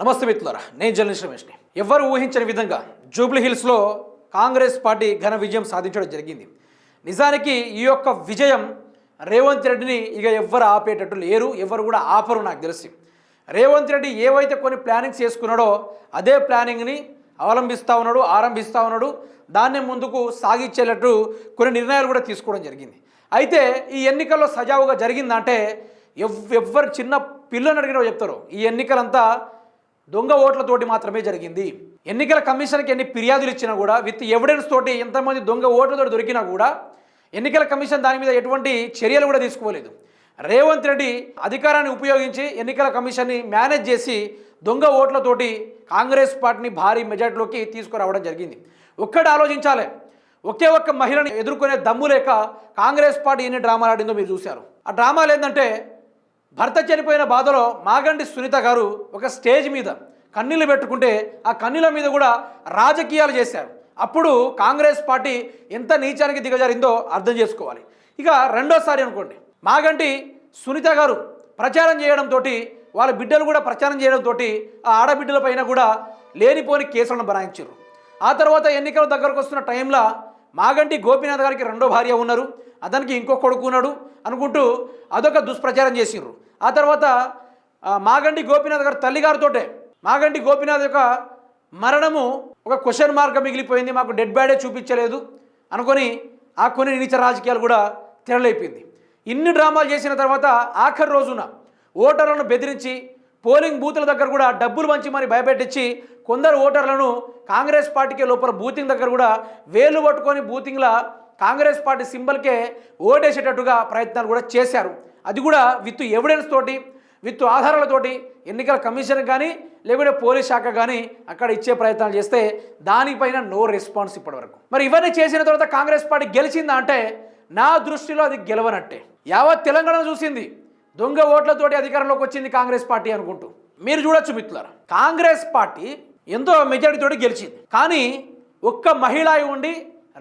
నమస్తే మిత్రులారా నేను జర్నలిస్ట్ రమేష్ని. ఎవరు ఊహించని విధంగా జూబ్లీ హిల్స్లో కాంగ్రెస్ పార్టీ ఘన విజయం సాధించడం జరిగింది. నిజానికి ఈ యొక్క విజయం రేవంత్ రెడ్డిని ఇక ఎవ్వరు ఆపేటట్టు లేరు ఎవరు కూడా ఆపరు నాకు తెలిసి. రేవంత్ రెడ్డి ఏవైతే కొన్ని ప్లానింగ్స్ చేసుకున్నాడో అదే ప్లానింగ్ని అవలంబిస్తూ ఉన్నాడు ఆరంభిస్తూ ఉన్నాడు దాన్ని ముందుకు సాగించేటట్టు కొన్ని నిర్ణయాలు కూడా తీసుకోవడం జరిగింది. అయితే ఈ ఎన్నికల్లో సజావుగా జరిగిందంటే ఎవ్ ఎవ్వరు చిన్న పిల్లని అడిగినా చెప్తారు. ఈ ఎన్నికలంతా దొంగ ఓట్లతోటి మాత్రమే జరిగింది. ఎన్నికల కమిషన్కి ఎన్ని ఫిర్యాదులు ఇచ్చినా కూడా విత్ ఎవిడెన్స్ తోటి ఎంతమంది దొంగ ఓట్లతో దొరికినా కూడా ఎన్నికల కమిషన్ దాని మీద ఎటువంటి చర్యలు కూడా తీసుకోలేదు. రేవంత్ రెడ్డి అధికారాన్ని ఉపయోగించి ఎన్నికల కమిషన్ని మేనేజ్ చేసి దొంగ ఓట్లతోటి కాంగ్రెస్ పార్టీని భారీ మెజార్టీలోకి తీసుకురావడం జరిగింది. ఒక్కటి ఆలోచించాలి. ఒకే ఒక్క మహిళను ఎదుర్కొనే దమ్ము లేక కాంగ్రెస్ పార్టీ ఎన్ని డ్రామాలు ఆడిందో మీరు చూశారు. ఆ డ్రామాలు ఏంటంటే భర్త చనిపోయిన బాధలో మాగండి సునీత గారు ఒక స్టేజ్ మీద కన్నీళ్ళు పెట్టుకుంటే ఆ కన్నీళ్ళ మీద కూడా రాజకీయాలు చేశారు. అప్పుడు కాంగ్రెస్ పార్టీ ఎంత నీచానికి దిగజారిందో అర్థం చేసుకోవాలి. ఇక రెండోసారి అనుకోండి. మాగంటి సునీత గారు ప్రచారం చేయడంతో వాళ్ళ బిడ్డలు కూడా ప్రచారం చేయడంతో ఆ ఆడబిడ్డల పైన కూడా లేనిపోని కేసులను బనాయించారు. ఆ తర్వాత ఎన్నికల దగ్గరకు వస్తున్న టైంలో మాగంటి గోపీనాథ్ గారికి రెండో భార్య ఉన్నారు. అతనికి ఇంకో కొడుకు ఉన్నాడు అనుకుంటూ అదొక దుష్ప్రచారం చేసిండ్రు. ఆ తర్వాత మాగండి మాగంటి గోపీనాథ్ గారు తల్లిగారితోటే మాగంటి గోపీనాథ్ యొక్క మరణము ఒక క్వశ్చన్ మార్క్ మిగిలిపోయింది. మాకు డెడ్ బ్యాడే చూపించలేదు అనుకొని ఆ కొన్ని నీచ రాజకీయాలు కూడా తెరలేపింది. ఇన్ని డ్రామాలు చేసిన తర్వాత ఆఖరి రోజున ఓటర్లను బెదిరించి పోలింగ్ బూతుల దగ్గర కూడా డబ్బులు మంచి మరి భయపెట్టించి కొందరు ఓటర్లను కాంగ్రెస్ పార్టీకి లోపల బూతింగ్ దగ్గర కూడా వేలు పట్టుకొని బూతింగ్లా కాంగ్రెస్ పార్టీ సింబల్కే ఓటేసేటట్టుగా ప్రయత్నాలు కూడా చేశారు. అది కూడా విత్ ఎవిడెన్స్ తోటి విత్ ఆధారాలతోటి ఎన్నికల కమిషన్ కానీ లేకుంటే పోలీస్ శాఖ కానీ అక్కడ ఇచ్చే ప్రయత్నాలు చేస్తే దానిపైన నో రెస్పాన్స్ ఇప్పటివరకు. మరి ఇవన్నీ చేసిన తర్వాత కాంగ్రెస్ పార్టీ గెలిచిందా అంటే నా దృష్టిలో అది గెలవనట్టే. యావత్ తెలంగాణ చూసింది. దొంగ ఓట్లతోటి అధికారంలోకి వచ్చింది కాంగ్రెస్ పార్టీ అనుకుంటూ. మీరు చూడొచ్చు మిత్రులారా. కాంగ్రెస్ పార్టీ ఎంతో మెజారిటీతోటి గెలిచింది. కానీ ఒక్క మహిళ ఉండి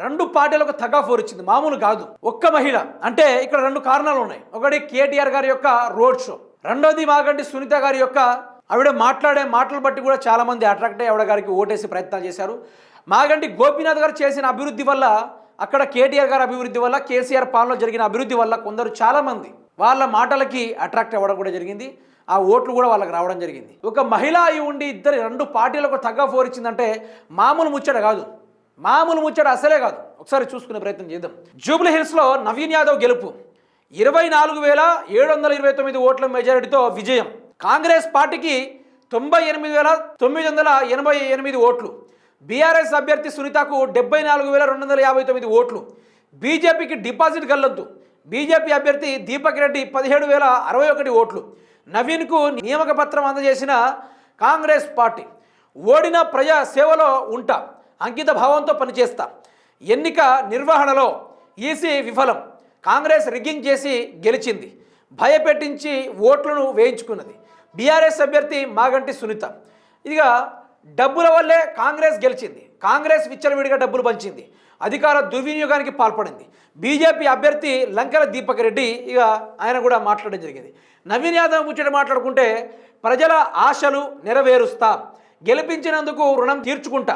రెండు పార్టీలకు తగాఫోర్ ఇచ్చింది. మామూలు కాదు. ఒక్క మహిళ. అంటే ఇక్కడ రెండు కారణాలు ఉన్నాయి. ఒకటి కేటీఆర్ గారి యొక్క రోడ్ షో. రెండోది మాగంటి సునీత గారి యొక్క ఆవిడ మాట్లాడే మాటలు బట్టి కూడా చాలా మంది అట్రాక్ట్ అయ్యి ఆవిడ గారికి ఓటేసి ప్రయత్నాలు చేశారు. మాగంటి గోపీనాథ్ గారు చేసిన అభివృద్ధి వల్ల అక్కడ కేటీఆర్ గారి అభివృద్ధి వల్ల కేసీఆర్ పాలనలో జరిగిన అభివృద్ధి వల్ల కొందరు చాలామంది వాళ్ళ మాటలకి అట్రాక్ట్ అవ్వడం కూడా జరిగింది. ఆ ఓట్లు కూడా వాళ్ళకి రావడం జరిగింది. ఒక మహిళ అయి ఉండి ఇద్దరు రెండు పార్టీలకు తగ్గ ఫోర్ ఇచ్చిందంటే మామూలు ముచ్చట కాదు. మామూలు ముచ్చట అసలే కాదు. ఒకసారి చూసుకునే ప్రయత్నం చేద్దాం. జూబ్లీ హిల్స్లో నవీన్ యాదవ్ గెలుపు. ఇరవై నాలుగు వేల ఏడు వందల ఇరవై తొమ్మిది ఓట్ల మెజారిటీతో విజయం. కాంగ్రెస్ పార్టీకి తొంభై ఎనిమిది వేల తొమ్మిది వందల ఎనభై ఎనిమిది ఓట్లు. బీఆర్ఎస్ అభ్యర్థి సునీతకు డెబ్బై నాలుగు వేల రెండు వందల యాభై తొమ్మిది ఓట్లు. బీజేపీకి డిపాజిట్ గల్లొద్దు. బీజేపీ అభ్యర్థి దీపక్ రెడ్డి పదిహేడు వేల అరవై ఒకటి ఓట్లు. నవీన్కు నియామక పత్రం అందజేసిన కాంగ్రెస్ పార్టీ. ఓడిన ప్రజా సేవలో ఉంటా అంకిత భావంతో పనిచేస్తా. ఎన్నిక నిర్వహణలో ఈసీ విఫలం. కాంగ్రెస్ రిగ్గింగ్ చేసి గెలిచింది. భయపెట్టించి ఓట్లను వేయించుకున్నది. బీఆర్ఎస్ అభ్యర్థి మాగంటి సునీత. ఇక డబ్బుల వల్లే కాంగ్రెస్ గెలిచింది. కాంగ్రెస్ విచ్చలవిడిగా డబ్బులు పంచింది. అధికార దుర్వినియోగానికి పాల్పడింది. బీజేపీ అభ్యర్థి లంకల దీపక్ రెడ్డి ఇక ఆయన కూడా మాట్లాడడం జరిగింది. నవీన్ యాదవ్ ముచ్చట మాట్లాడుకుంటే ప్రజల ఆశలు నెరవేరుస్తా గెలిపించినందుకు రుణం తీర్చుకుంటా.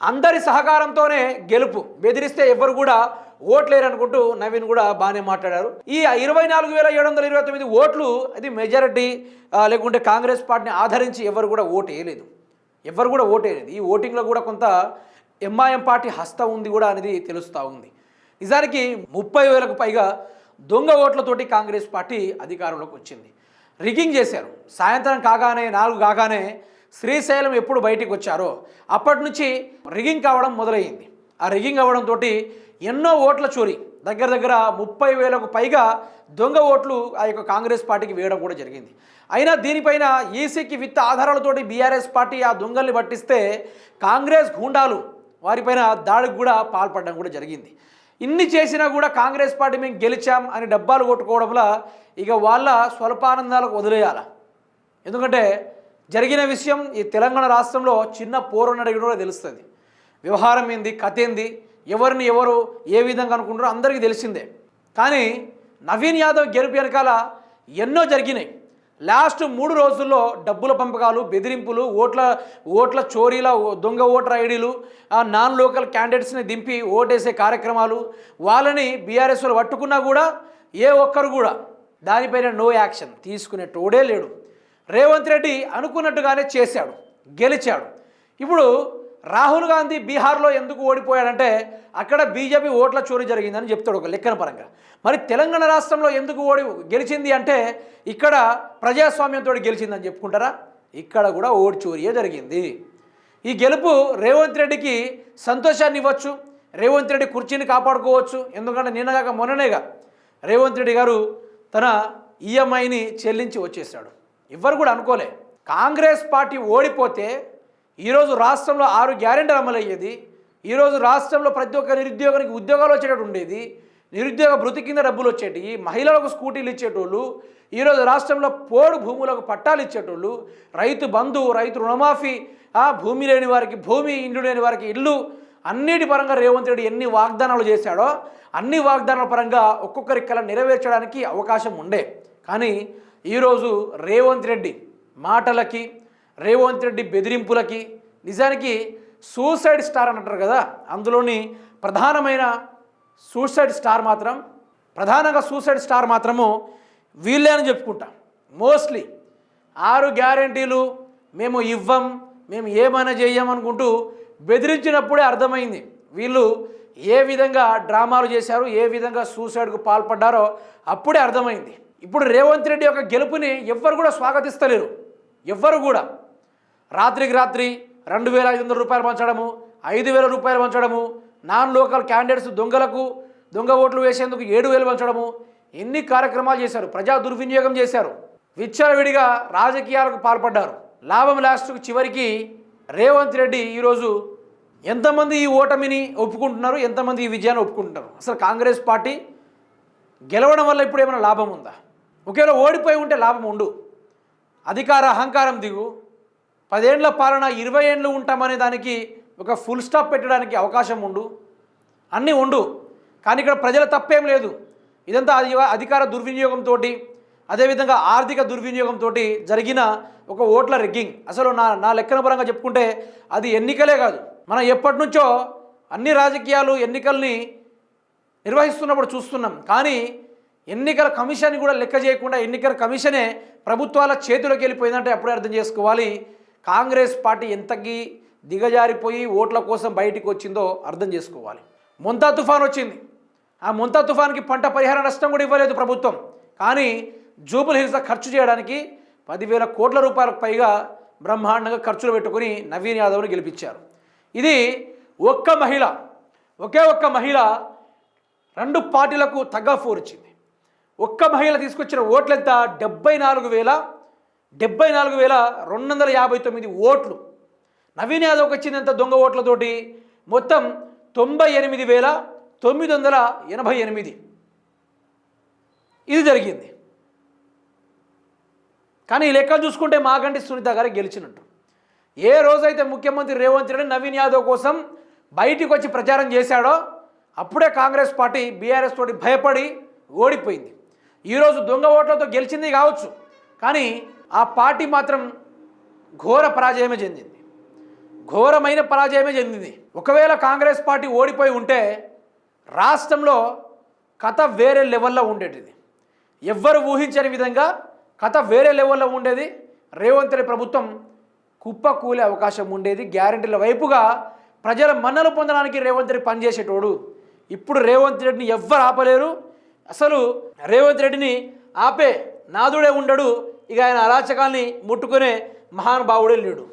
అందరి సహకారంతోనే గెలుపు. బెదిరిస్తే ఎవరు కూడా ఓట్లేరు అనుకుంటూ నవీన్ కూడా బాగానే మాట్లాడారు. ఈ ఇరవై నాలుగు వేల ఏడు వందల ఇరవై తొమ్మిది ఓట్లు అది మెజారిటీ లేకుంటే కాంగ్రెస్ పార్టీని ఆదరించి ఎవరు కూడా ఓటు వేయలేదు. ఎవరు కూడా ఓటు వేయలేదు. ఈ ఓటింగ్లో కూడా కొంత ఎంఐఎం పార్టీ హస్తం ఉంది కూడా అనేది తెలుస్తూ ఉంది. నిజానికి ముప్పై వేలకు పైగా దొంగ ఓట్లతోటి కాంగ్రెస్ పార్టీ అధికారంలోకి వచ్చింది. రిగింగ్ చేశారు. సాయంత్రం కాగానే నాలుగు కాగానే శ్రీశైలం ఎప్పుడు బయటికి వచ్చారో అప్పటి నుంచి రిగింగ్ కావడం మొదలైంది ఆ రిగింగ్ అవ్వడంతో ఎన్నో ఓట్ల చోరీ దగ్గర దగ్గర ముప్పై వేలకు పైగా దొంగ ఓట్లు ఆ యొక్క కాంగ్రెస్ పార్టీకి వేయడం కూడా జరిగింది. అయినా దీనిపైన ఈసీకి విత్త ఆధారాలతోటి బీఆర్ఎస్ పార్టీ ఆ దొంగల్ని పట్టిస్తే కాంగ్రెస్ గూండాలు వారిపైన దాడికి కూడా పాల్పడడం కూడా జరిగింది. ఇన్ని చేసినా కూడా కాంగ్రెస్ పార్టీ మేము గెలిచాం అని డబ్బాలు కొట్టుకోవడంలో ఇక వాళ్ళ స్వల్పానందాలకు వదిలేయాల. ఎందుకంటే జరిగిన విషయం ఈ తెలంగాణ రాష్ట్రంలో చిన్న పోరున్నది కూడా తెలుస్తుంది. వ్యవహారం ఏంది కథ ఏంది ఎవరిని ఎవరు ఏ విధంగా అనుకుంటారో అందరికీ తెలిసిందే. కానీ నవీన్ యాదవ్ గెలుపు వెనకాల ఎన్నో జరిగినాయి. లాస్ట్ మూడు రోజుల్లో డబ్బుల పంపకాలు బెదిరింపులు ఓట్ల ఓట్ల చోరీల దొంగ ఓటర్ ఐడీలు నాన్ లోకల్ క్యాండిడేట్స్ని దింపి ఓటేసే కార్యక్రమాలు వాళ్ళని బీఆర్ఎస్లో పట్టుకున్నా కూడా ఏ ఒక్కరు కూడా దానిపైన నో యాక్షన్ తీసుకునే టోడే లేడు. రేవంత్ రెడ్డి అనుకున్నట్టుగానే చేశాడు గెలిచాడు. ఇప్పుడు రాహుల్ గాంధీ బీహార్లో ఎందుకు ఓడిపోయాడంటే అక్కడ బీజేపీ ఓట్ల చోరీ జరిగిందని చెప్తాడు ఒక లెక్కన పరంగా. మరి తెలంగాణ రాష్ట్రంలో ఎందుకు ఓడి గెలిచింది అంటే ఇక్కడ ప్రజాస్వామ్యంతో గెలిచిందని చెప్పుకుంటారా? ఇక్కడ కూడా ఓటు చోరీయే జరిగింది. ఈ గెలుపు రేవంత్ రెడ్డికి సంతోషాన్ని ఇవ్వచ్చు రేవంత్ రెడ్డి కుర్చీని కాపాడుకోవచ్చు ఎందుకంటే నిన్నగాక మొన్ననేగా రేవంత్ రెడ్డి గారు తన ఈఎంఐని చెల్లించి వచ్చేసాడు ఎవ్వరు కూడా అనుకోలే. కాంగ్రెస్ పార్టీ ఓడిపోతే ఈరోజు రాష్ట్రంలో ఆరు గ్యారెంటీలు అమలు అయ్యేది ఈరోజు రాష్ట్రంలో ప్రతి ఒక్క నిరుద్యోగానికి ఉద్యోగాలు వచ్చేటట్టు ఉండేది నిరుద్యోగ భృతి కింద డబ్బులు వచ్చేటివి మహిళలకు స్కూటీలు ఇచ్చేటోళ్ళు ఈరోజు రాష్ట్రంలో పోడు భూములకు పట్టాలు ఇచ్చేటోళ్ళు రైతు బంధు రైతు రుణమాఫీ భూమి లేని వారికి భూమి ఇండ్లు లేని వారికి ఇల్లు అన్నిటి పరంగా రేవంత్ రెడ్డి ఎన్ని వాగ్దానాలు చేశాడో అన్ని వాగ్దానాల పరంగా ఒక్కొక్కరి కళ నెరవేర్చడానికి అవకాశం ఉండే. కానీ ఈరోజు రేవంత్ రెడ్డి మాటలకి రేవంత్ రెడ్డి బెదిరింపులకి నిజానికి సూసైడ్ స్టార్ అంటారు కదా అందులోని ప్రధానమైన సూసైడ్ స్టార్ మాత్రం ప్రధానంగా సూసైడ్ స్టార్ మాత్రము వీళ్ళే అని చెప్పుకుంటాం. మోస్ట్లీ ఆరు గ్యారంటీలు మేము ఇవ్వం మేము ఏమైనా చేయమనుకుంటూ బెదిరించినప్పుడే అర్థమైంది. వీళ్ళు ఏ విధంగా డ్రామాలు చేశారు ఏ విధంగా సూసైడ్కు పాల్పడ్డారో అప్పుడే అర్థమైంది. ఇప్పుడు రేవంత్ రెడ్డి యొక్క గెలుపుని ఎవ్వరు కూడా స్వాగతిస్తలేరు. ఎవ్వరు కూడా. రాత్రికి రాత్రి రెండు వేల ఐదు వందల రూపాయలు పంచడము ఐదు వేల రూపాయలు పంచడము నాన్ లోకల్ క్యాండిడేట్స్ దొంగలకు దొంగ ఓట్లు వేసేందుకు ఏడు వేలు పంచడము ఎన్ని కార్యక్రమాలు చేశారు ప్రజా దుర్వినియోగం చేశారు. విచ్చలవిడిగా రాజకీయాలకు పాల్పడ్డారు. లాభం లాస్ట్కు చివరికి రేవంత్ రెడ్డి ఈరోజు ఎంతమంది ఈ ఓటమిని ఒప్పుకుంటున్నారు ఎంతమంది ఈ విజయాన్ని ఒప్పుకుంటున్నారు? అసలు కాంగ్రెస్ పార్టీ గెలవడం వల్ల ఇప్పుడు ఏమైనా లాభం ఉందా? ఒకవేళ ఓడిపోయి ఉంటే లాభం ఉండు. అధికార అహంకారం దిగు. పదేండ్ల పాలన ఇరవై ఏండ్లు ఉంటామనే దానికి ఒక ఫుల్ స్టాప్ పెట్టడానికి అవకాశం ఉండు. అన్నీ ఉండు. కానీ ఇక్కడ ప్రజల తప్పేం లేదు. ఇదంతా అది అధికార దుర్వినియోగంతో అదేవిధంగా ఆర్థిక దుర్వినియోగంతో జరిగిన ఒక ఓట్ల రెగ్గింగ్ అసలు నా నా లెక్కన పరంగా చెప్పుకుంటే అది ఎన్నికలే కాదు. మనం ఎప్పటి నుంచో అన్ని రాజకీయాలు ఎన్నికల్ని నిర్వహిస్తున్నప్పుడు చూస్తున్నాం. కానీ ఎన్నికల కమిషన్ కూడా లెక్క చేయకుండా ఎన్నికల కమిషనే ప్రభుత్వాల చేతిలోకి వెళ్ళిపోయిందంటే అప్పుడే అర్థం చేసుకోవాలి. కాంగ్రెస్ పార్టీ ఎంతకి దిగజారిపోయి ఓట్ల కోసం బయటికి వచ్చిందో అర్థం చేసుకోవాలి. ముంతా తుఫాన్ వచ్చింది. ఆ ముంతా తుఫాన్కి పంట పరిహార నష్టం కూడా ఇవ్వలేదు ప్రభుత్వం. కానీ జూబుల్ హిల్స్ ఖర్చు చేయడానికి పదివేల కోట్ల రూపాయలకు పైగా బ్రహ్మాండంగా ఖర్చులు పెట్టుకుని నవీన్ యాదవ్ని గెలిపించారు. ఇది ఒక్క మహిళ ఒకే ఒక్క మహిళ రెండు పార్టీలకు తగ్గఫోర్ ఇచ్చింది. ఒక్క మహిళ తీసుకొచ్చిన ఓట్లెంత? డెబ్బై నాలుగు వేల డెబ్బై నాలుగు వేల రెండు వందల యాభై తొమ్మిది ఓట్లు. నవీన్ యాదవ్కి వచ్చింది దొంగ ఓట్లతోటి మొత్తం తొంభై ఎనిమిది వేల తొమ్మిది వందల ఎనభై ఎనిమిది. ఇది జరిగింది. కానీ ఈ లెక్కలు చూసుకుంటే మాగంటి సునీత గారు గెలిచినట్టు. ఏ రోజైతే ముఖ్యమంత్రి రేవంత్ రెడ్డి నవీన్ యాదవ్ కోసం బయటికి వచ్చి ప్రచారం చేశాడో అప్పుడే కాంగ్రెస్ పార్టీ బీఆర్ఎస్ తోటి భయపడి ఓడిపోయింది. ఈరోజు దొంగ ఓట్లతో గెలిచింది కావచ్చు. కానీ ఆ పార్టీ మాత్రం ఘోర పరాజయమే చెందింది. ఘోరమైన పరాజయమే చెందింది. ఒకవేళ కాంగ్రెస్ పార్టీ ఓడిపోయి ఉంటే రాష్ట్రంలో కథ వేరే లెవెల్లో ఉండేటిది. ఎవ్వరు ఊహించని విధంగా కథ వేరే లెవెల్లో ఉండేది. రేవంత్ రెడ్డి ప్రభుత్వం కుప్పకూలే అవకాశం ఉండేది. గ్యారెంటీల వైపుగా ప్రజల మన్నలు పొందడానికి రేవంత్ రెడ్డి పనిచేసేటోడు. ఇప్పుడు రేవంత్ రెడ్డిని ఎవ్వరు ఆపలేరు. అసలు రేవంత్ రెడ్డిని ఆపే నాదుడే ఉండడు. ఇక ఆయన అరాచకాన్ని ముట్టుకునే మహానుభావుడే లేడు.